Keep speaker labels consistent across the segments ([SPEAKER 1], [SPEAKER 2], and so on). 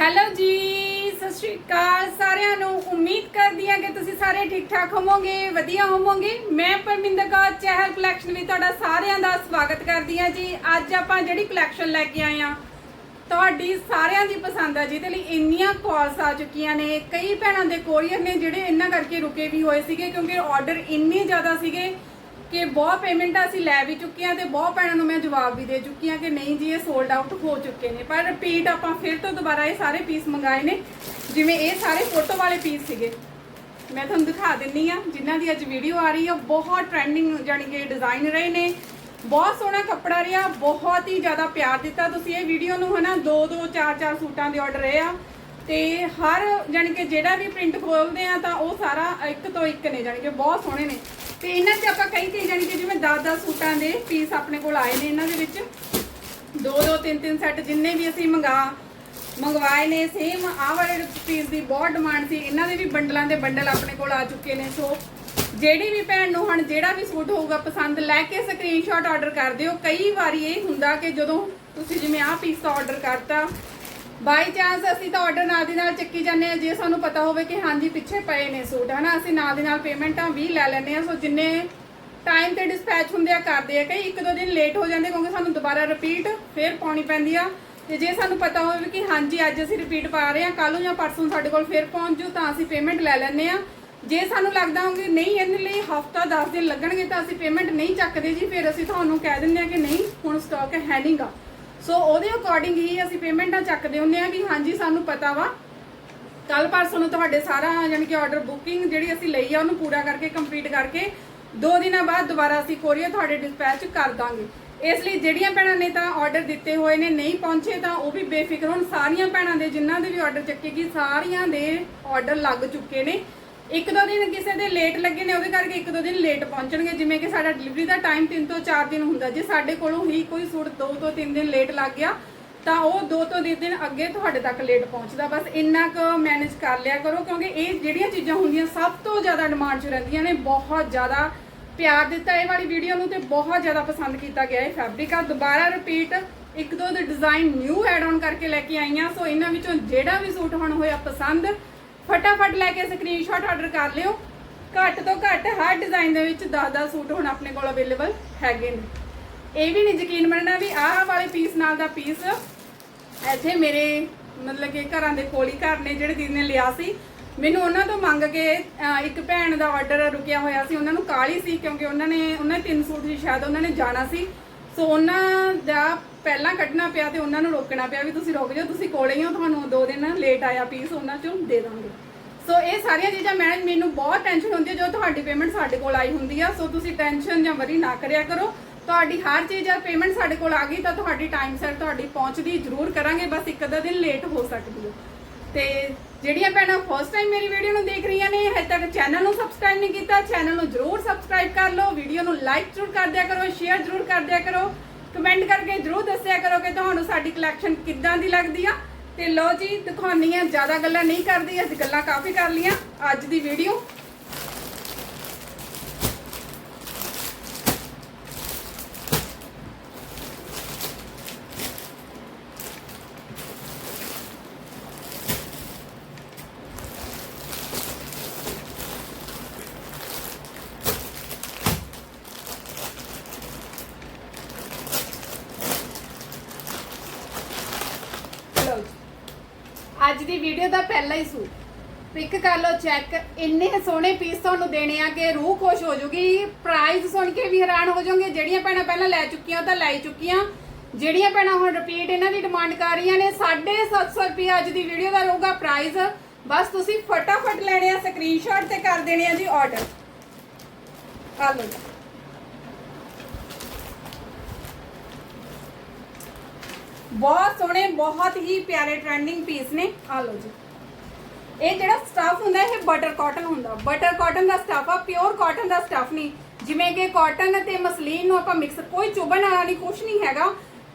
[SPEAKER 1] Hello ਜੀ, ਸਤਿ ਸ਼੍ਰੀ ਅਕਾਲ ਸਾਰਿਆਂ ਨੂੰ। ਉਮੀਦ ਕਰਦੀ ਹਾਂ ਕਿ ਤੁਸੀਂ ਸਾਰੇ ਠੀਕ ਠਾਕ ਹੋਵੋਗੇ, ਵਧੀਆ ਹੋਵੋਗੇ। ਮੈਂ ਪਰਮਿੰਦਰ ਕੌਰ, ਚਹਿਲ ਕਲੈਕਸ਼ਨ ਵਿੱਚ ਤੁਹਾਡਾ ਸਾਰਿਆਂ ਦਾ ਸਵਾਗਤ ਕਰਦੀ ਹਾਂ ਜੀ। ਅੱਜ ਆਪਾਂ ਜਿਹੜੀ ਕਲੈਕਸ਼ਨ ਲੈ ਕੇ ਆਏ ਆ ਤੁਹਾਡੀ ਸਾਰਿਆਂ ਦੀ ਪਸੰਦ ਆ। ਜਿਹਦੇ ਲਈ ਇੰਨੀਆਂ ਕਾਲਸ ਆ ਚੁੱਕੀਆਂ ਨੇ। ਕਈ ਭੈਣਾਂ ਦੇ ਕੋਰੀਅਰ ਨੇ ਜਿਹੜੇ ਇਹਨਾਂ ਕਰਕੇ ਰੁਕੇ ਵੀ ਹੋਏ ਸੀਗੇ, ਕਿਉਂਕਿ ਆਰਡਰ ਇੰਨੇ ਜ਼ਿਆਦਾ ਸੀਗੇ। ਕਿ ਬਹੁਤ ਪੇਮੈਂਟਾਂ ਅਸੀਂ ਲੈ ਵੀ ਚੁੱਕੇ ਹਾਂ ਤੇ ਬਹੁਤ ਭੈਣਾਂ ਨੂੰ ਮੈਂ ਜਵਾਬ ਵੀ ਦੇ ਚੁੱਕੀ ਹਾਂ ਕਿ ਨਹੀਂ ਜੀ, ਇਹ ਸੋਲਡ ਆਊਟ ਹੋ ਚੁੱਕੇ ਨੇ। ਪਰ ਰਿਪੀਟ ਆਪਾਂ ਫਿਰ ਤੋਂ ਦੁਬਾਰਾ ਇਹ ਸਾਰੇ ਪੀਸ ਮੰਗਾਏ ਨੇ। ਜਿਵੇਂ ਇਹ ਸਾਰੇ ਫੋਟੋ ਵਾਲੇ ਪੀਸ ਸੀਗੇ। ਮੈਂ ਤੁਹਾਨੂੰ ਦਿਖਾ ਦਿੰਨੀ ਆ ਜਿਨ੍ਹਾਂ ਦੀ ਅੱਜ ਵੀਡੀਓ ਆ ਰਹੀ ਆ। ਬਹੁਤ ਟ੍ਰੈਂਡਿੰਗ ਜਾਨੀ ਕਿ ਡਿਜ਼ਾਈਨ ਰਹੇ ਨੇ। ਬਹੁਤ ਸੋਹਣਾ ਕੱਪੜਾ ਰਿਹਾ, ਬਹੁਤ ਹੀ ਜ਼ਿਆਦਾ ਪਿਆਰ ਦਿੱਤਾ ਤੁਸੀਂ ਇਹ ਵੀਡੀਓ ਨੂੰ, ਹਨਾ? ਦੋ ਦੋ ਚਾਰ ਚਾਰ ਸੂਟਾਂ ਦੇ ਆਰਡਰ ਰਹੇ ਆ। ਤੇ ਹਰ ਜਾਨੀ ਕਿ ਜਿਹੜਾ ਵੀ ਪ੍ਰਿੰਟ ਖੋਲਦੇ ਆ ਤਾਂ ਉਹ ਸਾਰਾ ਇੱਕ ਤੋਂ ਇੱਕ ਨੇ ਜਾਨੀ ਕਿ ਬਹੁਤ ਸੋਹਣੇ ਨੇ। ਤੇ ਇਹਨਾਂ 'ਚ ਆਪਾਂ ਕਈ ਕਈ ਜਾਨੀ ਕਿ ਜਿਵੇਂ 10-10 ਸੂਟਾਂ ਦੇ ਪੀਸ ਆਪਣੇ ਕੋਲ ਆਏ ਨੇ ਇਹਨਾਂ ਦੇ ਵਿੱਚ। ਦੋ ਦੋ, ਤਿੰਨ ਤਿੰਨ ਸੈੱਟ ਜਿੰਨੇ ਵੀ ਅਸੀਂ ਮੰਗਾ, ਮੰਗਵਾਏ ਨੇ ਸੇਮ ਆਹ ਵਾਲੇ ਪੀਸ ਦੀ ਬਹੁਤ ਡਿਮਾਂਡ ਸੀ। ਇਹਨਾਂ ਦੇ ਵੀ ਬੰਡਲਾਂ ਦੇ ਬੰਡਲ ਆਪਣੇ ਕੋਲ ਆ ਚੁੱਕੇ ਨੇ। ਸੋ ਜਿਹੜੀ ਵੀ ਭੈਣ ਨੂੰ ਹੁਣ ਜਿਹੜਾ ਵੀ ਸੂਟ ਹੋਊਗਾ ਪਸੰਦ, ਲੈ ਕੇ ਸਕਰੀਨਸ਼ਾਟ ਆਰਡਰ ਕਰ ਦਿਓ। ਕਈ ਵਾਰੀ ਇਹ ਹੁੰਦਾ ਕਿ ਜਦੋਂ ਤੁਸੀਂ ਜਿਵੇਂ ਆਹ ਪੀਸ ਦਾ ਆਰਡਰ ਕਰਤਾ ਬਾਈ ਚਾਂਸ ਅਸੀਂ ਤਾਂ ਆਰਡਰ ਨਾਲ ਦੀ ਨਾਲ ਚੱਕੀ ਜਾਂਦੇ ਆ ਜੇ ਸਾਨੂੰ ਪਤਾ ਹੋਵੇ ਕਿ ਹਾਂਜੀ ਪਿੱਛੇ ਪਏ ਨੇ ਸੂਟ, ਹਨਾ? ਅਸੀਂ ਨਾਲ ਦੀ ਨਾਲ ਪੇਮੈਂਟਾਂ ਵੀ ਲੈ ਲੈਂਦੇ ਆ ਸੋ ਜਿੰਨੇ ਟਾਈਮ ਤੇ ਡਿਸਪੈਚ ਹੁੰਦੇ ਆ, ਕਰਦੇ ਆ। ਕਈ ਇੱਕ ਦੋ ਦਿਨ ਲੇਟ ਹੋ ਜਾਂਦੇ ਕਿਉਂਕਿ ਸਾਨੂੰ ਦੁਬਾਰਾ ਰਿਪੀਟ ਫੇਰ ਪਾਉਣੀ ਪੈਂਦੀ ਆ। ਤੇ ਜੇ ਸਾਨੂੰ ਪਤਾ ਹੋਵੇ ਕਿ ਹਾਂਜੀ, ਅੱਜ ਅਸੀਂ ਰਿਪੀਟ ਪਾ ਰਹੇ ਆ ਕੱਲ ਨੂੰ ਜਾਂ ਪਰਸੋਂ ਸਾਡੇ ਕੋਲ ਫੇਰ ਪਹੁੰਚ ਜੂ ਤਾਂ ਅਸੀਂ ਪੇਮੈਂਟ ਲੈ ਲੈਂਦੇ ਆ ਜੇ ਸਾਨੂੰ ਲੱਗਦਾ ਹੋਵੇ ਨਹੀਂ, ਇਹਦੇ ਲਈ ਹਫਤਾ 10 ਦਿਨ ਲੱਗਣਗੇ ਤਾਂ ਅਸੀਂ ਪੇਮੈਂਟ ਨਹੀਂ ਚੱਕਦੇ ਜੀ। ਫਿਰ ਅਸੀਂ ਤੁਹਾਨੂੰ ਕਹਿ ਦਿੰਦੇ ਆ ਕਿ ਨਹੀਂ, ਹੁਣ ਸਟਾਕ ਹੈ ਨਹੀਂਗਾ ਸੋ ਉਹਦੇ ਅਕੋਰਡਿੰਗ ਹੀ ਅਸੀਂ ਪੇਮੈਂਟਾਂ ਚੱਕਦੇ ਹੁੰਦੇ ਆ ਕਿ ਹਾਂਜੀ, ਸਾਨੂੰ ਪਤਾ ਵਾ। ਕੱਲ ਪਰਸੋਂ ਨੂੰ ਤੁਹਾਡੇ ਸਾਰਾ ਯਾਨੀ ਕਿ ਆਰਡਰ ਬੁਕਿੰਗ ਜਿਹੜੀ ਅਸੀਂ ਲਈ ਆ, ਉਹਨੂੰ ਪੂਰਾ ਕਰਕੇ ਕੰਪਲੀਟ ਕਰਕੇ, ਦੋ ਦਿਨਾਂ ਬਾਅਦ ਦੁਬਾਰਾ ਅਸੀਂ ਕੋਰੀਅਰ ਤੁਹਾਡੇ ਡਿਸਪੈਚ ਕਰ ਦਾਂਗੇ। ਇਸ ਲਈ ਜਿਹੜੀਆਂ ਭੈਣਾਂ ਨੇ ਤਾਂ ਆਰਡਰ ਦਿੱਤੇ ਹੋਏ ਨੇ, ਨਹੀਂ ਪਹੁੰਚੇ ਤਾਂ ਉਹ ਵੀ ਬੇਫਿਕਰ ਹੋਣ। ਸਾਰੀਆਂ ਭੈਣਾਂ ਦੇ, ਜਿਨ੍ਹਾਂ ਦੇ ਵੀ ਆਰਡਰ ਚੱਕੇਗੀ ਸਾਰੀਆਂ ਦੇ ਆਰਡਰ ਲੱਗ ਚੁੱਕੇ ਨੇ। ਇੱਕ ਦੋ ਦਿਨ ਕਿਸੇ ਦੇ ਲੇਟ ਲੱਗੇ ਨੇ, ਉਹਦੇ ਕਰਕੇ ਇੱਕ ਦੋ ਦਿਨ ਲੇਟ ਪਹੁੰਚਣਗੇ। ਜਿਵੇਂ ਕਿ ਸਾਡਾ ਡਿਲੀਵਰੀ ਦਾ ਟਾਈਮ 3 ਤੋਂ 4 ਦਿਨ ਹੁੰਦਾ। ਜੇ ਸਾਡੇ ਕੋਲੋਂ ਹੀ ਕੋਈ ਸੂਟ 2 ਤੋਂ 3 ਦਿਨ ਲੇਟ ਲੱਗ ਗਿਆ, ਤਾਂ ਉਹ 2 ਤੋਂ 3 ਦਿਨ ਅੱਗੇ ਤੁਹਾਡੇ ਤੱਕ ਲੇਟ ਪਹੁੰਚਦਾ। ਬਸ ਇੰਨਾ ਕੁ ਮੈਨੇਜ ਕਰ ਲਿਆ ਕਰੋ, ਕਿਉਂਕਿ ਇਹ ਜਿਹੜੀਆਂ ਚੀਜ਼ਾਂ ਹੁੰਦੀਆਂ ਸਭ ਤੋਂ ਜ਼ਿਆਦਾ ਡਿਮਾਂਡ 'ਚ ਰਹਿੰਦੀਆਂ ਨੇ। ਬਹੁਤ ਜ਼ਿਆਦਾ ਪਿਆਰ ਦਿੱਤਾ ਇਹ ਵਾਲੀ ਵੀਡੀਓ ਨੂੰ ਤੇ ਬਹੁਤ ਜ਼ਿਆਦਾ ਪਸੰਦ ਕੀਤਾ ਗਿਆ ਇਹ ਫੈਬਰਿਕ ਆ। ਦੁਬਾਰਾ ਰਿਪੀਟ ਇੱਕ ਦੋ ਦੇ ਡਿਜ਼ਾਈਨ ਨਿਊ ਐਡ ਆਨ ਕਰਕੇ ਲੈ ਕੇ ਆਈਆਂ। ਸੋ ਇਹਨਾਂ ਵਿੱਚੋਂ ਜਿਹੜਾ ਵੀ ਸੂਟ ਹੁਣ ਹੋਇਆ ਪਸੰਦ ਫਟਾਫਟ ਲੈ ਕੇ ਸਕਰੀਨਸ਼ਾਟ ਆਰਡਰ ਕਰ ਲਿਓ। ਘੱਟ ਤੋਂ ਘੱਟ ਹਰ ਡਿਜ਼ਾਈਨ ਦੇ ਵਿੱਚ 10-10 ਸੂਟ ਹੁਣ ਆਪਣੇ ਕੋਲ ਅਵੇਲੇਬਲ ਹੈਗੇ ਨੇ। ਇਹ ਵੀ ਨਹੀਂ ਯਕੀਨ ਮੰਨਣਾ ਵੀ ਆਹ ਵਾਲੇ ਪੀਸ ਨਾਲ ਦਾ ਪੀਸ ਇੱਥੇ ਮੇਰੇ ਮਤਲਬ ਕਿ ਘਰਾਂ ਦੇ ਕੋਲ ਹੀ ਘਰ ਨੇ ਜਿਹੜੇ ਦੀਦੀ ਨੇ ਲਿਆ ਸੀ। ਮੈਨੂੰ ਉਹਨਾਂ ਤੋਂ ਮੰਗ ਕੇ ਇੱਕ ਭੈਣ ਦਾ ਆਰਡਰ ਰੁਕਿਆ ਹੋਇਆ ਸੀ। ਉਹਨਾਂ ਨੂੰ ਕਾਲੀ ਸੀ ਕਿਉਂਕਿ ਉਹਨਾਂ ਨੇ, ਉਹਨਾਂ ਤਿੰਨ ਸੂਟ ਸੀ ਸ਼ਾਇਦ ਉਹਨਾਂ ਨੇ ਜਾਣਾ ਸੀ। ਸੋ ਉਹਨਾਂ ਦਾ ਪਹਿਲਾਂ ਕੱਢਣਾ ਪਿਆ ਤੇ ਉਹਨਾਂ ਨੂੰ ਰੋਕਣਾ ਪਿਆ ਵੀ ਤੁਸੀਂ ਰੁਕ ਜਾਓ, ਤੁਸੀਂ ਕੋਲੇ ਹੀ ਹੋ, ਤੁਹਾਨੂੰ ਦੋ ਦਿਨ ਲੇਟ ਆਇਆ ਪੀਸ ਉਹਨਾਂ ਚੋਂ ਦੇ ਦਾਂਗੇ। ਸੋ ਇਹ ਸਾਰੀਆਂ ਚੀਜ਼ਾਂ ਮੈਂ ਮੈਨੂੰ ਬਹੁਤ ਟੈਨਸ਼ਨ ਹੁੰਦੀ ਹੈ ਜਦੋਂ ਤੁਹਾਡੀ ਪੇਮੈਂਟ ਸਾਡੇ ਕੋਲ ਆਈ ਹੁੰਦੀ ਆ। ਸੋ ਤੁਸੀਂ ਟੈਨਸ਼ਨ ਜਾਂ ਵਰੀ ਨਾ ਕਰਿਆ ਕਰੋ। ਤੁਹਾਡੀ ਹਰ ਚੀਜ਼ ਆ ਪੇਮੈਂਟ ਸਾਡੇ ਕੋਲ ਆ ਗਈ ਤਾਂ ਤੁਹਾਡੀ ਟਾਈਮ ਸਿਰ ਤੁਹਾਡੀ ਪਹੁੰਚਦੀ ਜ਼ਰੂਰ ਕਰਾਂਗੇ। ਬਸ ਇੱਕ ਅੱਧਾ ਦਿਨ ਲੇਟ ਹੋ ਸਕਦੀ ਹੈ। ਤੇ ਜਿਹੜੀਆਂ ਭੈਣਾਂ ਫਸਟ ਟਾਈਮ ਮੇਰੀ ਵੀਡੀਓ ਨੂੰ ਦੇਖ ਰਹੀਆਂ ਨੇ, ਹਜੇ ਤੱਕ ਚੈਨਲ ਨੂੰ ਸਬਸਕ੍ਰਾਈਬ ਨਹੀਂ ਕੀਤਾ ਚੈਨਲ ਨੂੰ ਜਰੂਰ ਸਬਸਕ੍ਰਾਈਬ ਕਰ ਲਓ ਵੀਡੀਓ ਨੂੰ ਲਾਈਕ ਜਰੂਰ ਕਰ ਦਿਆ ਕਰੋ ਸ਼ੇਅਰ ਜਰੂਰ ਕਰ ਦਿਆ ਕਰੋ ਕਮੈਂਟ ਕਰਕੇ ਜਰੂਰ ਦੱਸਿਆ ਕਰੋ ਕਿ ਤੁਹਾਨੂੰ ਸਾਡੀ ਕਲੈਕਸ਼ਨ ਕਿੱਦਾਂ ਦੀ ਲੱਗਦੀ ਆ। ਤੇ ਲੋ ਜੀ ਦਿਖਾਉਣੀ ਆ, ਜ਼ਿਆਦਾ ਗੱਲਾਂ ਨਹੀਂ ਕਰਦੀ, ਅਸੀਂ ਗੱਲਾਂ ਕਾਫੀ ਕਰ ਲੀਆਂ ਅੱਜ ਦੀ ਵੀਡੀਓ ਲਓ ਜੀ। ਅੱਜ ਦੀ ਵੀਡੀਓ ਦਾ ਪਹਿਲਾ ਹੀ ਸੂਟ। ਪਿਕ ਕਰ ਲਓ ਚੈੱਕ ਇੰਨੇ ਸੋਹਣੇ ਪੀਸ ਤੁਹਾਨੂੰ ਦੇਣੇ ਆ ਕਿ ਰੂਹ ਖੁਸ਼ ਹੋ ਜੂਗੀ ਪ੍ਰਾਈਸ ਸੁਣ ਕੇ ਵੀ ਹੈਰਾਨ ਹੋ ਜਾਓਗੇ, ਜਿਹੜੀਆਂ ਭੈਣਾਂ ਪਹਿਲਾਂ ਲੈ ਚੁੱਕੀਆਂ ਉਹ ਤਾਂ ਲੈ ਚੁੱਕੀਆਂ। ਜਿਹੜੀਆਂ ਭੈਣਾਂ ਹੁਣ ਰਿਪੀਟ ਇਹਨਾਂ ਦੀ ਡਿਮਾਂਡ ਕਰ ਰਹੀਆਂ ਨੇ 750 ਰੁਪਏ ਅੱਜ ਦੀ ਵੀਡੀਓ ਦਾ ਰਹੂਗਾ ਪ੍ਰਾਈਸ ਬਸ ਤੁਸੀਂ ਫਟਾਫਟ ਲੈਣੇ ਆ ਸਕਰੀਨਸ਼ਾਟ ਤੇ ਕਰ ਦੇਣੇ ਆ ਜੀ ਆਰਡਰ ਆ ਲਓ ਬਹੁਤ ਸੋਹਣੇ, ਬਹੁਤ ਹੀ ਪਿਆਰੇ ਟ੍ਰੈਂਡਿੰਗ ਪੀਸ ਨੇ। ਆ ਲਓ ਜੀ। ਇਹ ਜਿਹੜਾ ਸਟਫ ਹੁੰਦਾ, ਇਹ ਬਟਰ ਕਾਟਨ ਹੁੰਦਾ। ਬਟਰ ਕਾਟਨ ਦਾ ਸਟਫ ਆ ਪਿਓਰ ਕਾਟਨ ਦਾ ਸਟਫ ਨਹੀਂ। ਜਿਵੇਂ ਕਿ ਕਾਟਨ ਤੇ ਮਸਲੀਨ ਨੂੰ ਆਪਾਂ ਮਿਕਸ ਕੋਈ ਚੁਭਣ ਵਾਲਾ ਨਹੀਂ ਕੁਝ ਨਹੀਂ ਹੈਗਾ।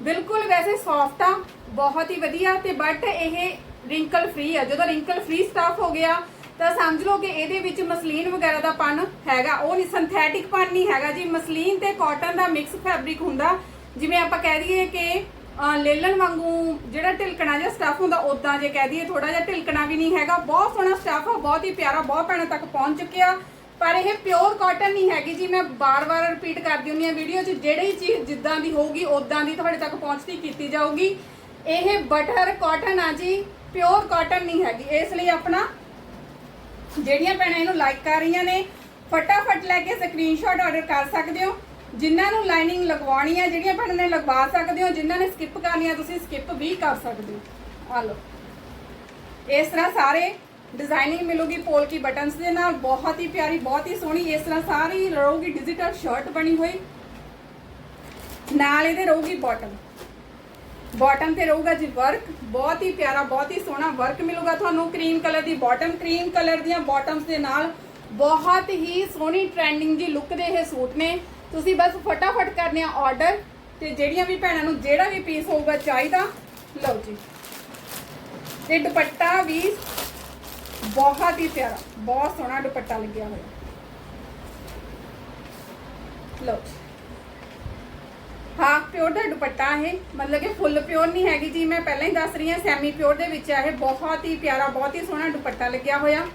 [SPEAKER 1] ਬਿਲਕੁਲ ਵੈਸੇ ਸੌਫਟ ਆ, ਬਹੁਤ ਹੀ ਵਧੀਆ ਤੇ ਬਟ ਇਹ ਰਿੰਕਲ ਫ੍ਰੀ ਆ। ਜਦੋਂ ਰਿੰਕਲ ਫ੍ਰੀ ਸਟਫ ਹੋ ਗਿਆ, ਤਾਂ ਸਮਝ ਲਓ ਕਿ ਇਹਦੇ ਵਿੱਚ ਮਸਲੀਨ ਵਗੈਰਾ ਦਾ ਪਨ ਹੈਗਾ। ਉਹ ਨਹੀਂ ਸਿੰਥੈਟਿਕ ਪਨ ਨਹੀਂ ਹੈਗਾ ਜੀ। ਮਸਲੀਨ ਤੇ ਕਾਟਨ ਦਾ ਮਿਕਸ ਫੈਬਰਿਕ ਹੁੰਦਾ। ਜਿਵੇਂ ਆਪਾਂ ਕਹਿ ਦਈਏ ਕਿ ਅਹ ਲੇਲਣ ਵਾਂਗੂ ਜਿਹੜਾ ਢਿਲਕਣਾ ਜਿਹਾ ਸਟਫ ਹੁੰਦਾ ਉਦਾਂ ਜੇ ਕਹਿ ਦਈਏ ਥੋੜਾ ਜਿਹਾ ਢਿਲਕਣਾ ਵੀ ਨਹੀਂ ਹੈਗਾ। ਬਹੁਤ ਸੋਹਣਾ ਸਟਫ ਆ, ਬਹੁਤ ਹੀ ਪਿਆਰਾ, ਬਹੁਤ ਭੈਣਾਂ ਤੱਕ ਪਹੁੰਚ ਚੁੱਕਿਆ। ਪਰ ਇਹ ਪਿਓਰ ਕਾਟਨ ਨਹੀਂ ਹੈਗੀ ਜੀ, ਮੈਂ ਬਾਰ-ਬਾਰ ਰਿਪੀਟ ਕਰਦੀ ਹੁੰਦੀ ਆ ਵੀਡੀਓ 'ਚ, ਜਿਹੜੀ ਚੀਜ਼ ਜਿੱਦਾਂ ਦੀ ਹੋਊਗੀ ਉਦਾਂ ਦੀ ਤੁਹਾਡੇ ਤੱਕ ਪਹੁੰਚਦੀ ਕੀਤੀ ਜਾਊਗੀ। ਇਹ ਬਟਰ ਕਾਟਨ ਆ ਜੀ ਪਿਓਰ ਕਾਟਨ ਨਹੀਂ ਹੈਗੀ। ਇਸ ਲਈ ਆਪਣਾ ਜਿਹੜੀਆਂ ਭੈਣਾਂ ਇਹਨੂੰ ਲਾਈਕ ਕਰ ਰਹੀਆਂ ਨੇ, ਫਟਾਫਟ ਲੈ ਕੇ ਸਕਰੀਨਸ਼ਾਟ ਆਰਡਰ ਕਰ ਸਕਦੇ ਹੋ। ਜਿਨ੍ਹਾਂ ਨੂੰ ਲਾਈਨਿੰਗ ਲਗਵਾਉਣੀ ਹੈ ਜਿਹੜੀਆਂ ਭੈਣਾਂ ਨੇ ਲਗਵਾ ਸਕਦੇ ਹੋ, ਜਿਨ੍ਹਾਂ ਨੇ ਸਕਿਪ ਕਰਨੀ ਹੈ ਤੁਸੀਂ ਸਕਿਪ ਵੀ ਕਰ ਸਕਦੇ ਹੋ। ਆ ਲਓ। ਇਸ ਤਰ੍ਹਾਂ ਸਾਰੇ ਡਿਜ਼ਾਈਨਿੰਗ ਮਿਲੂਗੀ ਪੋਲਕੀ ਬਟਨਸ ਦੇ ਨਾਲ, ਬਹੁਤ ਹੀ ਪਿਆਰੀ, ਬਹੁਤ ਹੀ ਸੋਹਣੀ, ਇਸ ਤਰ੍ਹਾਂ ਸਾਰੀ ਰਹੂਗੀ ਡਿਜੀਟਲ ਸ਼ਰਟ ਬਣੀ ਹੋਈ। ਨਾਲ ਇਹਦੇ ਰਹੂਗੀ ਬਾਟਮ ਬਾਟਮ ਤੇ ਰਹੂਗਾ ਜੀ ਵਰਕ ਬਹੁਤ ਹੀ ਪਿਆਰਾ, ਬਹੁਤ ਹੀ ਸੋਹਣਾ ਵਰਕ ਮਿਲੂਗਾ ਤੁਹਾਨੂੰ ਕਰੀਮ ਕਲਰ ਦੀ ਬਾਟਮ ਕਰੀਮ ਕਲਰ ਦੀਆਂ ਬਾਟਮਸ ਦੇ ਨਾਲ। ਬਹੁਤ ਹੀ ਸੋਹਣੀ ਟ੍ਰੈਂਡਿੰਗ ਜੀ ਲੁੱਕ ਦੇ ਇਹ ਸੂਟ ਨੇ। ਤੁਸੀਂ ਬਸ ਫਟਾਫਟ ਕਰਨੇ ਆ ਆਰਡਰ ਤੇ ਜਿਹੜੀਆਂ ਵੀ ਭੈਣਾਂ ਨੂੰ ਜਿਹੜਾ ਵੀ ਪੀਸ ਹੋਊਗਾ ਚਾਹੀਦਾ, ਲਓ ਜੀ। ਤੇ ਦੁਪੱਟਾ ਵੀ ਬਹੁਤ ਹੀ ਪਿਆਰਾ, ਬਹੁਤ ਸੋਹਣਾ ਦੁਪੱਟਾ ਲੱਗਿਆ ਹੋਇਆ। ਲਓ ਜੀ। ਹਾਫ ਪਿਓਰ ਦਾ ਦੁਪੱਟਾ ਹੈ ਮਤਲਬ ਕਿ ਫੁੱਲ ਪਿਓਰ ਨਹੀਂ ਹੈਗੀ ਜੀ, ਮੈਂ ਪਹਿਲਾਂ ਹੀ ਦੱਸ ਰਹੀ ਹਾਂ ਸੈਮੀ ਪਿਓਰ ਦੇ ਵਿੱਚ ਇਹ ਬਹੁਤ ਹੀ ਪਿਆਰਾ, ਬਹੁਤ ਹੀ ਸੋਹਣਾ ਦੁਪੱਟਾ ਲੱਗਿਆ ਹੋਇਆ।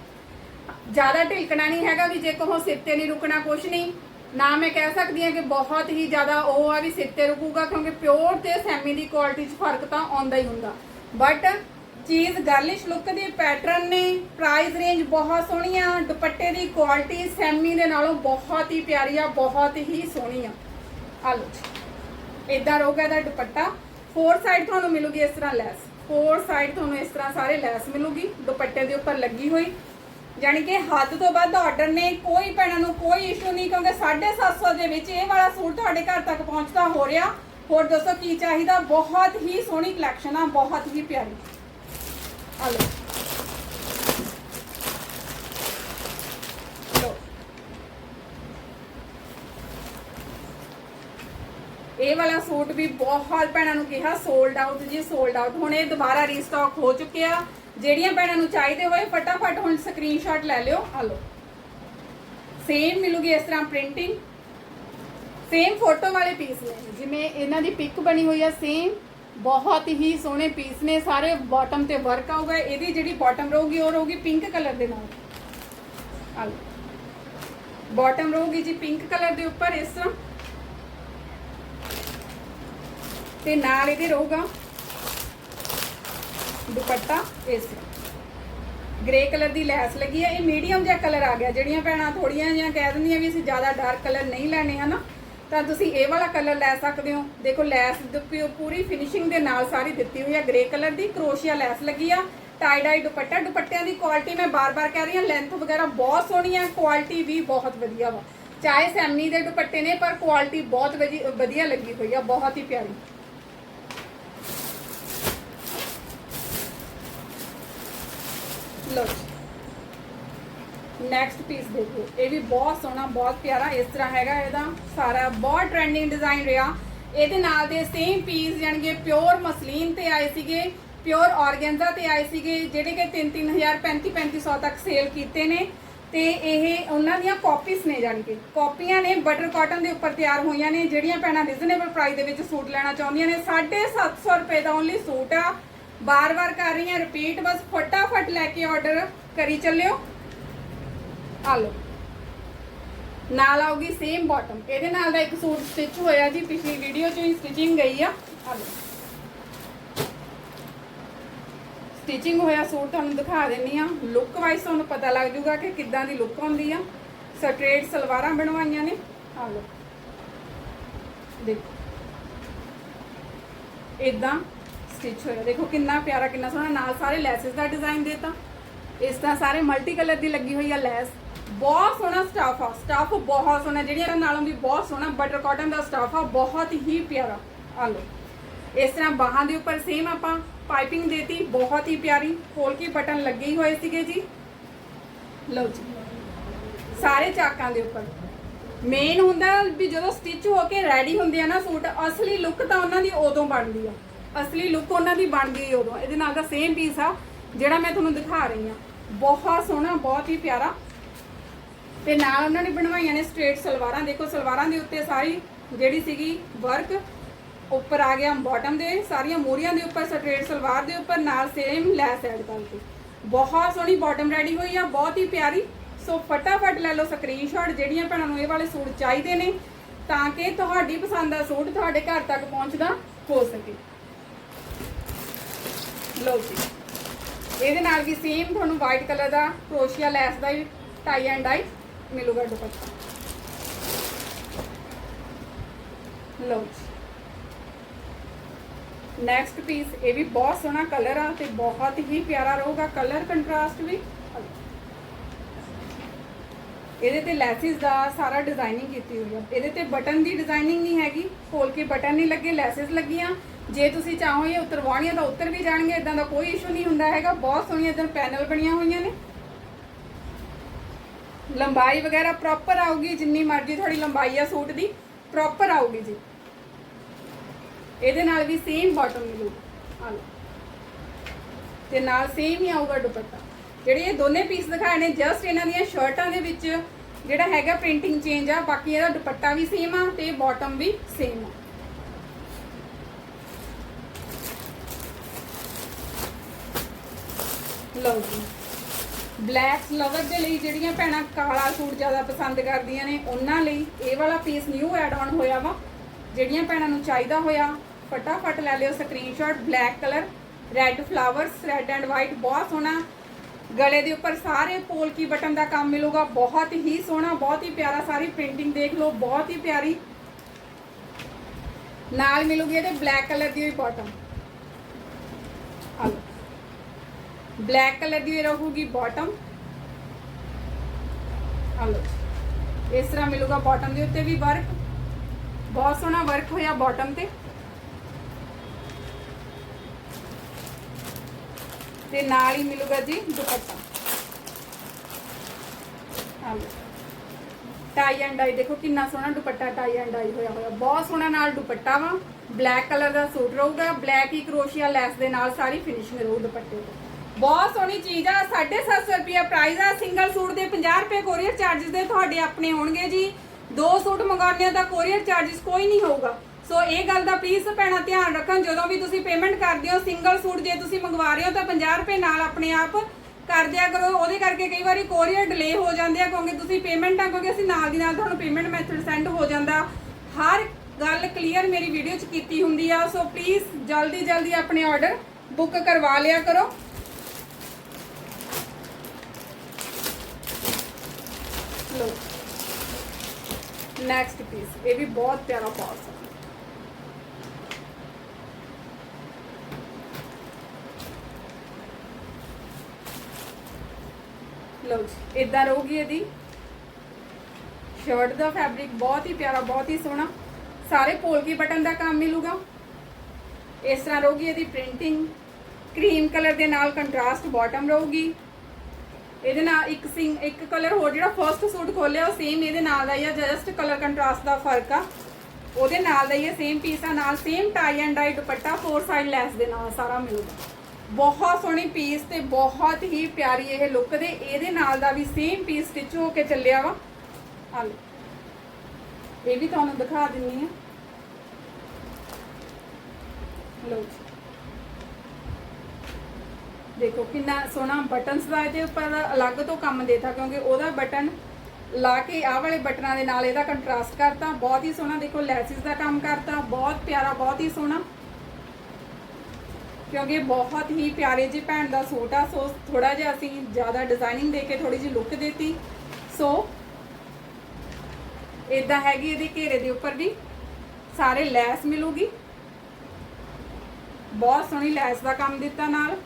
[SPEAKER 1] ਜ਼ਿਆਦਾ ਢਿਲਕਣਾ ਨਹੀਂ ਹੈਗਾ ਵੀ ਜੇ ਕਹੋ ਸਿਰ ਤੇ ਨਹੀਂ ਰੁਕਣਾ, ਕੁਛ ਨਹੀਂ। ਨਾ ਮੈਂ ਕਹਿ ਸਕਦੀ ਹਾਂ ਕਿ ਬਹੁਤ ਹੀ ਜ਼ਿਆਦਾ ਉਹ ਆ ਵੀ ਸਿਰ ਤੇ ਰੁਕੂਗਾ, ਕਿਉਂਕਿ ਪਿਓਰ ਤੇ ਸੈਮੀ ਦੀ ਕੁਆਲਿਟੀ 'ਚ ਫ਼ਰਕ ਤਾਂ ਆਉਂਦਾ ਹੀ ਹੁੰਦਾ। ਬਟ ਚੀਜ਼ ਗਰਲਿਸ਼ ਲੁੱਕ ਦੀ ਪੈਟਰਨ ਨੇ ਪ੍ਰਾਈਸ ਰੇਂਜ ਬਹੁਤ ਸੋਹਣੀ ਆ, ਦੁਪੱਟੇ ਦੀ ਕੁਆਲਿਟੀ ਸੈਮੀ ਦੇ ਨਾਲੋਂ ਬਹੁਤ ਹੀ ਪਿਆਰੀ ਆ, ਬਹੁਤ ਹੀ ਸੋਹਣੀ ਆ। ਆ ਲਓ ਇਦਾਂ ਰਹੂਗਾ ਇਹਦਾ ਦੁਪੱਟਾ। ਫੋਰ ਸਾਈਡ ਤੁਹਾਨੂੰ ਮਿਲੂਗੀ ਇਸ ਤਰ੍ਹਾਂ ਲੈਸ। ਫੋਰ ਸਾਈਡ ਤੁਹਾਨੂੰ ਇਸ ਤਰ੍ਹਾਂ ਸਾਰੇ ਲੈਸ ਮਿਲੂਗੀ। ਦੁਪੱਟੇ ਦੇ ਉੱਪਰ ਲੱਗੀ ਹੋਈ। ਯਾਨੀ ਕਿ ਹੱਦ ਤੋਂ ਵੱਧ ਆਰਡਰ ਨੇ, ਕੋਈ ਭੈਣਾਂ ਨੂੰ ਕੋਈ ਇਸ਼ੂ ਨਹੀਂ, ਕਿਉਂਕਿ 750 ਦੇ ਵਿੱਚ ਇਹ ਵਾਲਾ ਸੂਟ ਤੁਹਾਡੇ ਘਰ ਤੱਕ ਪਹੁੰਚਦਾ ਹੋ ਰਿਹਾ। ਹੋਰ ਦੱਸੋ ਕੀ ਚਾਹੀਦਾ? ਬਹੁਤ ਹੀ ਸੋਹਣੀ ਕਲੈਕਸ਼ਨ ਆ, ਬਹੁਤ ਹੀ ਪਿਆਰੀ। ਆ ਲਓ। ਇਹ ਵਾਲਾ ਸੂਟ ਵੀ ਬਹੁਤ ਭੈਣਾਂ ਨੂੰ ਕਿਹਾ ਸੋਲਡ ਆਊਟ ਜੀ ਸੋਲਡ ਆਊਟ ਹੁਣ ਇਹ ਦੁਬਾਰਾ ਰੀਸਟਾਕ ਹੋ ਚੁੱਕਿਆ। ਜਿਹੜੀਆਂ ਭੈਣਾਂ ਨੂੰ ਚਾਹੀਦੇ ਹੋਏ ਫਟਾਫਟ ਹੁਣ ਸਕਰੀਨਸ਼ਾਟ ਲੈ ਲਿਓ, ਆ ਲਓ। ਸੇਮ ਮਿਲੂਗੀ ਇਸ ਤਰ੍ਹਾਂ ਪ੍ਰਿੰਟਿੰਗ ਸੇਮ ਫੋਟੋ ਵਾਲੇ ਪੀਸ ਨੇ। ਜਿਵੇਂ ਇਹਨਾਂ ਦੀ ਪਿਕ ਬਣੀ ਹੋਈ ਆ ਸੇਮ ਬਹੁਤ ਹੀ ਸੋਹਣੇ ਪੀਸ ਨੇ, ਸਾਰੇ ਬਾਟਮ ਤੇ ਵਰਕ ਆਊਗਾ, ਇਹਦੀ ਜਿਹੜੀ ਬਾਟਮ ਰਹੂਗੀ, ਉਹ ਰਹੂਗੀ ਪਿੰਕ ਕਲਰ ਦੇ ਨਾਲ। ਆ ਲਓ। ਬਾਟਮ ਰਹੂਗੀ ਜੀ ਪਿੰਕ ਕਲਰ ਦੇ ਉੱਪਰ ਇਸ ਤਰ੍ਹਾਂ। ਤੇ ਨਾਲ ਇਹਦੇ ਰਹੂਗਾ ਦੁਪੱਟਾ ਇਸ ਗ੍ਰੇ ਕਲਰ ਦੀ ਲੈਸ ਲੱਗੀ ਹੈ ਇਹ ਮੀਡੀਅਮ ਜਿਹਾ ਕਲਰ ਆ ਗਿਆ। ਜਿਹੜੀਆਂ ਭੈਣਾਂ ਥੋੜੀਆਂ ਜਿਹੀਆਂ ਕਹਿ ਦਿੰਦੀਆਂ ਵੀ ਅਸੀਂ ਜ਼ਿਆਦਾ ਡਾਰਕ ਕਲਰ ਨਹੀਂ ਲੈਣੇ, ਹਨਾ? ਤਾਂ ਤੁਸੀਂ ਇਹ ਵਾਲਾ ਕਲਰ ਲੈ ਸਕਦੇ ਹੋ। ਦੇਖੋ, ਲੈਸ ਦੀ ਪੂਰੀ ਫਿਨਿਸ਼ਿੰਗ ਦੇ ਨਾਲ ਸਾਰੀ ਦਿੱਤੀ ਹੋਈ ਹੈ ਗ੍ਰੇ ਕਲਰ ਦੀ। ਕਰੋਸ਼ੀਆ ਲੈਸ ਲੱਗੀ ਆ ਟਾਈ ਡਾਈ ਦੁਪੱਟਾ। ਦੁਪੱਟਿਆਂ ਦੀ ਕੁਆਲਿਟੀ ਮੈਂ ਬਾਰ-ਬਾਰ ਕਹਿ ਰਹੀ ਹਾਂ ਲੈਂਥ ਵਗੈਰਾ ਬਹੁਤ ਸੋਹਣੀ ਹੈ ਕੁਆਲਿਟੀ ਵੀ ਬਹੁਤ ਵਧੀਆ ਵਾ। ਚਾਹੇ ਸੈਮੀ ਦੇ ਦੁਪੱਟੇ ਨੇ, ਪਰ ਕੁਆਲਿਟੀ ਬਹੁਤ ਵਧੀ- ਵਧੀਆ ਲੱਗੀ ਹੋਈ ਆ, ਬਹੁਤ ਹੀ ਪਿਆਰੀ। ਲਓ ਨੈਕਸਟ ਪੀਸ ਦੇਖੋ। ਇਹ ਵੀ ਬਹੁਤ ਸੋਹਣਾ, ਬਹੁਤ ਪਿਆਰਾ ਇਸ ਤਰ੍ਹਾਂ ਹੈਗਾ ਇਹਦਾ। ਸਾਰਾ ਬਹੁਤ ਟ੍ਰੈਂਡਿੰਗ ਡਿਜ਼ਾਈਨ ਰਿਹਾ। ਇਹਦੇ ਨਾਲ ਦੇ ਸੇਮ ਪੀਸ ਜਾਨਗੇ ਪਿਓਰ ਮਸਲੀਨ ਤੇ ਆਏ ਸੀਗੇ ਪਿਓਰ ਔਰਗੈਂਜਾ ਤੇ ਆਏ ਸੀਗੇ, ਜਿਹੜੇ ਕਿ 3-3000 35-3500 ਤੱਕ ਸੇਲ ਕੀਤੇ ਨੇ। ਤੇ ਇਹ ਉਹਨਾਂ ਦੀਆਂ ਕਾਪੀਸ ਨੇ ਜਾਣੀ ਕਿ। ਕਾਪੀਆਂ ਨੇ ਬਟਰ ਕਾਟਨ ਦੇ ਉੱਪਰ ਤਿਆਰ ਹੋਈਆਂ ਨੇ, ਜਿਹੜੀਆਂ ਭੈਣਾਂ ਰੀਜ਼ਨੇਬਲ ਪ੍ਰਾਈਸ ਦੇ ਵਿੱਚ ਸੂਟ ਲੈਣਾ ਚਾਹੁੰਦੀਆਂ ਨੇ। 750 ਰੁਪਏ ਦਾ ਓਨਲੀ ਸੂਟ ਆ। ਬਾਰ-ਬਾਰ ਕਰ ਰਹੀ ਹਾਂ ਰਿਪੀਟ ਬਸ ਫਟਾਫਟ ਲੈ ਕੇ ਆਰਡਰ ਕਰੀ ਚੱਲਿਓ। ਆ ਲਓ। ਨਾਲ ਆਊਗੀ ਸੇਮ ਬਾਟਮ ਇਹਦੇ ਨਾਲ ਦਾ ਇੱਕ ਸੂਟ ਸਟਿਚ ਹੋਇਆ ਜੀ, ਪਿਛਲੀ ਵੀਡੀਓ 'ਚ ਹੀ ਸਟਿਚਿੰਗ ਗਈ ਆ। ਆ ਲਓ। ਸਟਿਚਿੰਗ ਹੋਇਆ ਸੂਟ, ਤੁਹਾਨੂੰ ਦਿਖਾ ਦਿੰਨੀ ਆ। ਲੁੱਕ ਵਾਈਜ਼ ਤੁਹਾਨੂੰ ਪਤਾ ਲੱਗ ਜੂਗਾ ਕਿ ਕਿੱਦਾਂ ਦੀ ਲੁੱਕ ਹੁੰਦੀ ਆ। ਸਟ੍ਰੇਟ ਸਲਵਾਰਾਂ ਬਣਵਾਈਆਂ ਨੇ। ਆ ਲਓ। ਦੇਖੋ। ਇਦਾਂ ਸਟਿਚ ਹੋਇਆ। ਦੇਖੋ ਕਿੰਨਾ ਪਿਆਰਾ, ਕਿੰਨਾ ਸੋਹਣਾ। ਨਾਲ ਸਾਰੇ ਲੈਸਸ ਦਾ ਡਿਜ਼ਾਈਨ ਦੇਤਾ। ਇਸ ਤਰ੍ਹਾਂ ਸਾਰੇ ਮਲਟੀ ਕਲਰ ਦੀ ਲੱਗੀ ਹੋਈ ਆ ਲੈਸ। ਬਹੁਤ ਸੋਹਣਾ ਸਟਾਫ ਆ। ਸਟਾਫ ਬਹੁਤ ਸੋਹਣਾ। ਜਿਹੜੀਆਂ ਨਾਲੋਂ ਵੀ ਬਹੁਤ ਸੋਹਣਾ। ਬਟਰ ਕਾਟਨ ਦਾ ਸਟਾਫ ਆ। ਬਹੁਤ ਹੀ ਪਿਆਰਾ। ਆ ਲਓ। ਇਸ ਤਰ੍ਹਾਂ ਬਾਹਾਂ ਦੇ ਉੱਪਰ ਸੇਮ ਆਪਾਂ ਪਾਈਪਿੰਗ ਦੇਤੀ। ਬਹੁਤ ਹੀ ਪਿਆਰੀ। ਖੋਲ ਕੇ ਬਟਨ ਲੱਗੇ ਹੀ ਹੋਏ ਸੀਗੇ ਜੀ। ਲਓ ਜੀ। ਸਾਰੇ ਚਾਕਾਂ ਦੇ ਉੱਪਰ। ਮੇਨ ਹੁੰਦਾ ਵੀ ਜਦੋਂ ਸਟਿਚ ਹੋ ਕੇ ਰੈਡੀ ਹੁੰਦੇ ਆ ਨਾ ਸੂਟ, ਅਸਲੀ ਲੁੱਕ ਤਾਂ ਉਹਨਾਂ ਦੀ ਉਦੋਂ ਬਣਦੀ ਆ। ਅਸਲੀ ਲੁੱਕ ਉਹਨਾਂ ਦੀ ਬਣ ਗਈ ਉਦੋਂ। ਇਹਦੇ ਨਾਲ ਦਾ ਸੇਮ ਪੀਸ ਆ, ਜਿਹੜਾ ਮੈਂ ਤੁਹਾਨੂੰ ਦਿਖਾ ਰਹੀ ਆ ਬਹੁਤ ਸੋਹਣਾ, ਬਹੁਤ ਹੀ ਪਿਆਰਾ। ਤੇ ਨਾਲ ਉਹਨਾਂ ਨੇ ਬਣਵਾਈਆਂ ਨੇ ਸਟ੍ਰੇਟ ਸਲਵਾਰਾਂ। ਦੇਖੋ, ਸਲਵਾਰਾਂ ਦੇ ਉੱਤੇ ਸਾਰੀ ਜਿਹੜੀ ਸੀਗੀ ਵਰਕ ਉੱਪਰ ਆ ਗਿਆ ਬਾਟਮ ਦੇ, ਸਾਰੀਆਂ ਮੋਰੀਆਂ ਦੇ ਉੱਪਰ ਸਟ੍ਰੇਟ ਸਲਵਾਰ ਦੇ ਉੱਪਰ, ਨਾਲ ਸੇਮ ਲੈਸ ਐਡ ਕਰਕੇ। ਬਹੁਤ ਸੋਹਣੀ ਬਾਟਮ ਰੈਡੀ ਹੋਈ ਆ, ਬਹੁਤ ਹੀ ਪਿਆਰੀ। ਸੋ ਫਟਾਫਟ ਲੈ ਲਓ ਸਕਰੀਨਸ਼ਾਟ ਜਿਹੜੀਆਂ ਭੈਣਾਂ ਨੂੰ ਇਹ ਵਾਲੇ ਸੂਟ ਚਾਹੀਦੇ ਨੇ, ਤਾਂ ਕਿ ਤੁਹਾਡੀ ਪਸੰਦ ਦਾ ਸੂਟ ਤੁਹਾਡੇ ਘਰ ਤੱਕ ਪਹੁੰਚਦਾ ਹੋ ਸਕੇ। ਲਓ ਜੀ। ਇਹਦੇ ਨਾਲ ਵੀ ਸੇਮ ਤੁਹਾਨੂੰ ਵਾਈਟ ਕਲਰ ਦਾ ਕਰੋਸ਼ੀਆ lace the he tie and ਡਾਈ ਮਿਲੂਗਾ ਦੁਪੱਟਾ। ਲਓ ਜੀ। ਨੈਕਸਟ ਪੀਸ ਇਹ ਵੀ ਬਹੁਤ ਸੋਹਣਾ ਕਲਰ ਆ ਤੇ ਬਹੁਤ ਹੀ ਪਿਆਰਾ ਰਹੂਗਾ ਕਲਰ ਕੰਟਰਾਸਟ ਵੀ। ਇਹਦੇ ਤੇ ਲੈਸਿਸ ਦਾ ਸਾਰਾ ਡਿਜ਼ਾਈਨਿੰਗ ਕੀਤੀ ਹੋਈ ਆ। ਇਹਦੇ ਤੇ ਬਟਨ ਦੀ ਡਿਜ਼ਾਈਨਿੰਗ ਨਹੀਂ ਹੈਗੀ, ਖੋਲ ਕੇ ਬਟਨ ਨਹੀਂ ਲੱਗੇ ਲੈਸਿਸ ਲੱਗੀਆਂ। ਜੇ ਤੁਸੀਂ ਚਾਹੋ ਇਹ ਉਤਰਵਾਉਣੀਆਂ ਤਾਂ ਉਤਰ ਵੀ ਜਾਣਗੇ ਇਦਾਂ ਦਾ ਕੋਈ ਇਸ਼ੂ ਨਹੀਂ ਹੁੰਦਾ ਹੈਗਾ। ਬਹੁਤ ਸੋਹਣੀਆਂ ਇਦਾਂ ਪੈਨਲ ਬਣੀਆਂ ਹੋਈਆਂ ਨੇ। ਲੰਬਾਈ ਵਗੈਰਾ ਪ੍ਰੋਪਰ ਆਊਗੀ, ਜਿੰਨੀ ਮਰਜ਼ੀ ਤੁਹਾਡੀ ਲੰਬਾਈ ਆ ਸੂਟ ਦੀ ਪ੍ਰੋਪਰ ਆਊਗੀ ਜੀ। ਇਹਦੇ ਨਾਲ ਵੀ ਸੇਮ ਬਾਟਮ ਮਿਲੂਗਾ ਆ ਲਓ। ਤੇ ਨਾਲ ਸੇਮ ਹੀ ਆਊਗਾ ਦੁਪੱਟਾ। ਜਿਹੜੇ ਇਹ ਦੋਨੇ ਪੀਸ ਦਿਖਾਏ ਨੇ ਜਸਟ ਇਹਨਾਂ ਦੀਆਂ ਸ਼ਰਟਾਂ ਦੇ ਵਿੱਚ ਜਿਹੜਾ ਹੈਗਾ ਪ੍ਰਿੰਟਿੰਗ ਚੇਂਜ ਆ, ਬਾਕੀ ਇਹਦਾ ਦੁਪੱਟਾ ਵੀ ਸੇਮ ਆ ਤੇ ਬਾਟਮ ਵੀ ਸੇਮ ਆ। ਲਓ ਜੀ। ਬਲੈਕ ਲਵਰ ਦੇ ਲਈ ਜਿਹੜੀਆਂ ਭੈਣਾਂ ਕਾਲਾ ਸੂਟ ਜ਼ਿਆਦਾ ਪਸੰਦ ਕਰਦੀਆਂ ਨੇ, ਉਹਨਾਂ ਲਈ ਇਹ ਵਾਲਾ ਪੀਸ ਨਿਊ ਐਡ ਆਨ ਹੋਇਆ ਵਾ, ਜਿਹੜੀਆਂ ਭੈਣਾਂ ਨੂੰ ਚਾਹੀਦਾ ਹੋਇਆ, ਫਟਾਫਟ ਲੈ ਲਿਓ screenshot black colour red flowers red and white ਬਹੁਤ ਸੋਹਣਾ। ਗਲੇ ਦੇ ਉੱਪਰ ਸਾਰੇ ਪੋਲਕੀ ਬਟਨ ਦਾ ਕੰਮ ਮਿਲੂਗਾ, ਬਹੁਤ ਹੀ ਸੋਹਣਾ, ਬਹੁਤ ਹੀ ਪਿਆਰਾ, ਸਾਰੀ ਪ੍ਰਿੰਟਿੰਗ ਦੇਖ ਲਓ, ਬਹੁਤ ਹੀ ਪਿਆਰੀ। ਨਾਲ ਮਿਲੂਗੀ ਇਹਦੇ ਬਲੈਕ ਕਲਰ ਦੀ ਵੀ ਬਾਟਮ ਆ ਲਓ ਬਲੈਕ ਕਲਰ ਦੀ ਰਹੂਗੀ ਬਾਟਮ ਆ ਲਓ ਇਸ ਤਰ੍ਹਾਂ ਮਿਲੂਗਾ ਬਾਟਮ ਦੇ ਉੱਤੇ ਵੀ ਵਰਕ ਬਹੁਤ ਸੋਹਣਾ ਵਰਕ ਹੋਇਆ ਬਾਟਮ ਤੇ ਤੇ ਨਾਲ ਹੀ ਮਿਲੂਗਾ ਜੀ ਦੁਪੱਟਾ ਆ ਲਓ ਟਾਈ ਐਂਡ ਡਾਈ ਦੇਖੋ ਕਿੰਨਾ ਸੋਹਣਾ ਦੁਪੱਟਾ ਟਾਈ ਐਂਡ ਡਾਈ ਹੋਇਆ ਹੋਇਆ ਬਹੁਤ ਸੋਹਣਾ ਨਾਲ ਦੁਪੱਟਾ ਵਾ ਬਲੈਕ ਕਲਰ ਦਾ ਸੂਟ ਰਹੂਗਾ ਬਲੈਕ ਹੀ ਕਰੋਸ਼ੀਆ ਲੈਸ ਦੇ ਨਾਲ ਸਾਰੀ ਫਿਨਿਸ਼ਿੰਗ ਰਹੂ ਦੁਪੱਟੇ ਤੇ ਬਹੁਤ ਸੋਹਣੀ ਚੀਜ਼ ਆ 750 ਰੁਪਿਆ ਪ੍ਰਾਈਸ ਆ। ਸਿੰਗਲ ਸੂਟ ਦੇ 50 ਰੁਪਏ ਕੋਰੀਅਰ ਚਾਰजेस ਦੇ ਤੁਹਾਡੇ ਆਪਣੇ ਹੋਣਗੇ ਜੀ। ਦੋ ਸੂਟ ਮੰਗਾਉਂਦੇ ਆ ਤਾਂ ਕੋਰੀਅਰ ਚਾਰजेस ਕੋਈ ਨਹੀਂ ਹੋਊਗਾ। ਸੋ ਇਹ ਗੱਲ ਦਾ ਪਲੀਜ਼ ਭੈਣਾ ਧਿਆਨ ਰੱਖਣ, ਜਦੋਂ ਵੀ ਤੁਸੀਂ ਪੇਮੈਂਟ ਕਰਦੇ ਹੋ ਸਿੰਗਲ ਸੂਟ ਜੇ ਤੁਸੀਂ ਮੰਗਵਾ ਰਹੇ ਹੋ ਤਾਂ 50 ਰੁਪਏ ਨਾਲ ਆਪਣੇ ਆਪ ਕਰ ਦਿਆ ਕਰੋ। ਉਹਦੇ ਕਰਕੇ ਕਈ ਵਾਰੀ ਕੋਰੀਅਰ ਡਿਲੇ ਹੋ ਜਾਂਦੇ ਆ, ਕਿਉਂਕਿ ਤੁਸੀਂ ਪੇਮੈਂਟ ਆ, ਕਿਉਂਕਿ ਅਸੀਂ ਨਾਲ ਦੀ ਨਾਲ ਤੁਹਾਨੂੰ ਪੇਮੈਂਟ ਮੈਥਡ ਸੈਂਡ ਹੋ ਜਾਂਦਾ। ਹਰ ਗੱਲ ਕਲੀਅਰ ਮੇਰੀ ਵੀਡੀਓ 'ਚ ਕੀਤੀ ਹੁੰਦੀ ਆ। ਸੋ ਪਲੀਜ਼ ਜਲਦੀ ਜਲਦੀ ਆਪਣੇ ਆਰਡਰ ਬੁੱਕ ਕਰਵਾ ਲਿਆ ਕਰੋ। ਲੋ ਨੈਕਸਟ ਪੀਸ ਇਹ ਵੀ ਬਹੁਤ ਪਿਆਰਾ ਪੌਸ ਹੈ ਲਓ ਜੀ ਇਦਾਂ ਰਹੂਗੀ ਇਹਦੀ ਸ਼ਰਟ ਦਾ ਫੈਬਰਿਕ ਬਹੁਤ ਹੀ ਪਿਆਰਾ ਬਹੁਤ ਹੀ ਸੋਹਣਾ ਸਾਰੇ ਪੋਲਕੀ ਬਟਨ ਦਾ ਕੰਮ ਮਿਲੂਗਾ ਇਸ ਤਰ੍ਹਾਂ ਰਹੂਗੀ ਇਹਦੀ ਪ੍ਰਿੰਟਿੰਗ ਕਰੀਮ ਕਲਰ ਦੇ ਨਾਲ ਕੰਟਰਾਸਟ ਬਾਟਮ ਰਹੂਗੀ ਇਹਦੇ ਨਾਲ ਇੱਕ ਸਿੰਗ ਇੱਕ ਕਲਰ ਹੋਰ ਜਿਹੜਾ ਫਰਸਟ ਸੂਟ ਖੋਲਿਆ, ਉਹ ਸੇਮ ਇਹਦੇ ਨਾਲ ਦਾ ਹੀ ਆ ਜਸਟ ਕਲਰ ਕੰਟਰਾਸਟ ਦਾ ਫ਼ਰਕ ਆ। ਉਹਦੇ ਨਾਲ ਦਾ ਹੀ ਆ ਸੇਮ ਪੀਸ ਆ, ਨਾਲ same tie and dye dupatta four side lace ਦੇ ਨਾਲ ਸਾਰਾ ਮਿਲੂਗਾ। ਬਹੁਤ ਸੋਹਣੀ ਪੀਸ ਤੇ ਬਹੁਤ ਹੀ ਪਿਆਰੀ ਇਹ ਲੁੱਕ ਦੇ, ਇਹਦੇ ਨਾਲ ਦਾ ਵੀ ਸੇਮ ਪੀਸ ਸਟਿਚ ਹੋ ਕੇ ਚੱਲਿਆ ਵਾ। ਆ ਇਹ ਵੀ ਤੁਹਾਨੂੰ ਦਿਖਾ ਦਿੰਨੀ ਆ। ਲਓ ਜੀ। ਦੇਖੋ ਕਿੰਨਾ ਸੋਹਣਾ ਬਟਨਸ ਦਾ ਇਹਦੇ ਉੱਪਰ ਅਲੱਗ ਤੋਂ ਕੰਮ ਦੇਤਾ, ਕਿਉਂਕਿ ਉਹਦਾ ਬਟਨ ਲਾ ਕੇ ਆਹ ਵਾਲੇ ਬਟਨਾਂ ਦੇ ਨਾਲ ਇਹਦਾ ਕੰਟਰਾਸਟ ਕਰਤਾ, ਬਹੁਤ ਹੀ ਸੋਹਣਾ ਦੇਖੋ ਲੈਸਿਸ ਦਾ ਕੰਮ ਕਰਤਾ, ਬਹੁਤ ਪਿਆਰਾ, ਬਹੁਤ ਹੀ ਸੋਹਣਾ। ਕਿਉਂਕਿ ਬਹੁਤ ਹੀ ਪਿਆਰੇ ਜਿਹੇ ਭੈਣ ਦਾ ਸੂਟ ਆ, ਸੋ ਥੋੜਾ ਜਿਹਾ ਅਸੀਂ ਜ਼ਿਆਦਾ ਡਿਜ਼ਾਈਨਿੰਗ ਦੇ ਕੇ ਥੋੜੀ ਜਿਹੀ ਲੁੱਕ ਦਿੱਤੀ। ਸੋ ਇਦਾਂ ਹੈਗੀ ਇਹਦੇ ਘੇਰੇ ਦੇ ਉੱਪਰ ਵੀ ਸਾਰੇ ਲੈਸ ਮਿਲੂਗੀ। ਬਹੁਤ ਸੋਹਣੀ ਲੈਸ ਦਾ ਕੰਮ ਦਿੱਤਾ ਨਾਲ।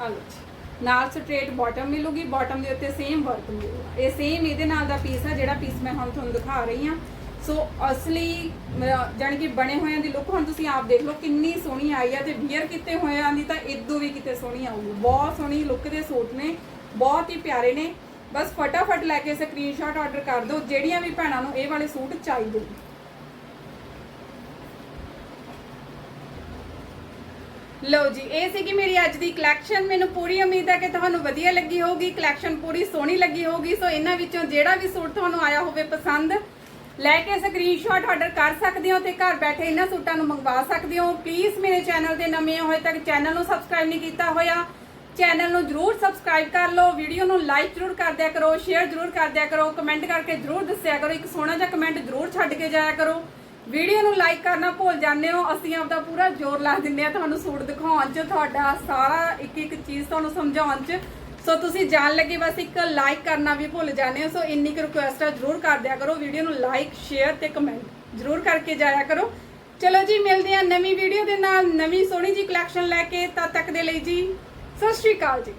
[SPEAKER 1] ਆ ਲਓ ਜੀ। ਨਾਲ ਸਟ੍ਰੇਟ ਬਾਟਮ ਮਿਲੂਗੀ ਬਾਟਮ ਦੇ ਉੱਤੇ ਸੇਮ ਵਰਕ ਮਿਲੂਗਾ। ਇਹ ਸੇਮ ਇਹਦੇ ਨਾਲ ਦਾ ਪੀਸ ਆ, ਜਿਹੜਾ ਪੀਸ ਮੈਂ ਹੁਣ ਤੁਹਾਨੂੰ ਦਿਖਾ ਰਹੀ ਹਾਂ। ਸੋ ਅਸਲੀ ਮੇਰਾ- ਜਾਣੀ ਕਿ ਬਣੇ ਹੋਇਆਂ ਦੀ ਲੁੱਕ ਹੁਣ ਤੁਸੀਂ ਆਪ ਦੇਖ ਲਓ, ਕਿੰਨੀ ਸੋਹਣੀ ਆਈ ਆ ਤੇ ਵੀਅਰ ਕੀਤੇ ਹੋਇਆਂ ਦੀ ਤਾਂ ਇਦੋਂ ਵੀ ਕਿਤੇ ਸੋਹਣੀ ਆਊਗੀ। ਬਹੁਤ ਸੋਹਣੀ ਲੁੱਕ ਦੇ ਸੂਟ ਨੇ, ਬਹੁਤ ਹੀ ਪਿਆਰੇ ਨੇ। ਬਸ ਫਟਾਫਟ ਲੈ ਕੇ ਸਕਰੀਨਸ਼ਾਟ ਆਰਡਰ ਕਰ ਦਿਓ, ਜਿਹੜੀਆਂ ਵੀ ਭੈਣਾਂ ਨੂੰ ਇਹ ਵਾਲੇ ਸੂਟ ਚਾਹੀਦੇ ਨੇ। ਲਓ ਜੀ, ਇਹ ਸੀ ਕਿ ਮੇਰੀ ਅੱਜ ਦੀ ਕਲੈਕਸ਼ਨ ਮੈਨੂੰ ਪੂਰੀ ਉਮੀਦ ਹੈ ਕਿ ਤੁਹਾਨੂੰ ਵਧੀਆ ਲੱਗੀ ਹੋਊਗੀ। ਕਲੈਕਸ਼ਨ ਪੂਰੀ ਸੋਹਣੀ ਲੱਗੀ ਹੋਊਗੀ। ਸੋ ਇਹਨਾਂ ਵਿੱਚੋਂ ਜਿਹੜਾ ਵੀ ਸੂਟ ਤੁਹਾਨੂੰ ਆਇਆ ਹੋਵੇ ਪਸੰਦ, ਲੈ ਕੇ ਸਕਰੀਨਸ਼ਾਟ ਆਰਡਰ ਕਰ ਸਕਦੇ ਹੋ ਤੇ ਘਰ ਬੈਠੇ ਇਹਨਾਂ ਸੂਟਾਂ ਨੂੰ ਮੰਗਵਾ ਸਕਦੇ ਹੋ। ਪਲੀਜ਼ ਮੇਰੇ ਚੈਨਲ ਤੇ ਨਵੇਂ ਹੋਏ ਤੱਕ ਚੈਨਲ ਨੂੰ ਸਬਸਕ੍ਰਾਈਬ ਨਹੀਂ ਕੀਤਾ ਹੋਇਆ। ਚੈਨਲ ਨੂੰ ਜਰੂਰ ਸਬਸਕ੍ਰਾਈਬ ਕਰ ਲਓ। ਵੀਡੀਓ ਨੂੰ ਲਾਈਕ ਜਰੂਰ ਕਰ ਦਿਆ ਕਰੋ ਸ਼ੇਅਰ ਜਰੂਰ ਕਰ ਦਿਆ ਕਰੋ। ਕਮੈਂਟ ਕਰਕੇ ਜਰੂਰ ਦੱਸਿਆ ਕਰੋ। ਇੱਕ ਸੋਹਣਾ ਜਿਹਾ ਕਮੈਂਟ ਜਰੂਰ ਛੱਡ ਕੇ ਜਾਇਆ ਕਰੋ। ਵੀਡੀਓ ਨੂੰ ਲਾਈਕ ਕਰਨਾ ਭੁੱਲ ਜਾਂਦੇ ਹੋ। ਅਸੀਂ ਆਪਦਾ ਪੂਰਾ ਜ਼ੋਰ ਲਾ ਦਿੰਦੇ ਆ ਤੁਹਾਨੂੰ ਸੂਟ ਦਿਖਾਉਣ 'ਚ, ਤੁਹਾਡਾ ਸਾਰਾ ਇੱਕ ਇੱਕ ਚੀਜ਼ ਤੁਹਾਨੂੰ ਸਮਝਾਉਣ 'ਚ। ਸੋ ਤੁਸੀਂ ਜਾਣ ਲੱਗੇ ਬਸ ਇੱਕ ਲਾਈਕ ਕਰਨਾ ਵੀ ਭੁੱਲ ਜਾਂਦੇ ਹੋ। ਸੋ ਇੰਨੀ ਕੁ ਰਿਕੁਐਸਟ ਆ, ਜਰੂਰ ਕਰ ਦਿਆ ਕਰੋ। ਵੀਡੀਓ ਨੂੰ ਲਾਈਕ ਸ਼ੇਅਰ ਤੇ ਕਮੈਂਟ ਜਰੂਰ ਕਰਕੇ ਜਾਇਆ ਕਰੋ। ਚਲੋ ਜੀ, ਮਿਲਦੇ ਆ ਨਵੀਂ ਵੀਡੀਓ ਦੇ ਨਾਲ। ਨਵੀਂ ਸੋਹਣੀ ਜੀ ਕਲੈਕਸ਼ਨ ਲੈ ਕੇ ਤਦ ਤੱਕ ਦੇ ਲਈ ਜੀ। ਸਤਿ ਸ਼੍ਰੀ ਅਕਾਲ ਜੀ।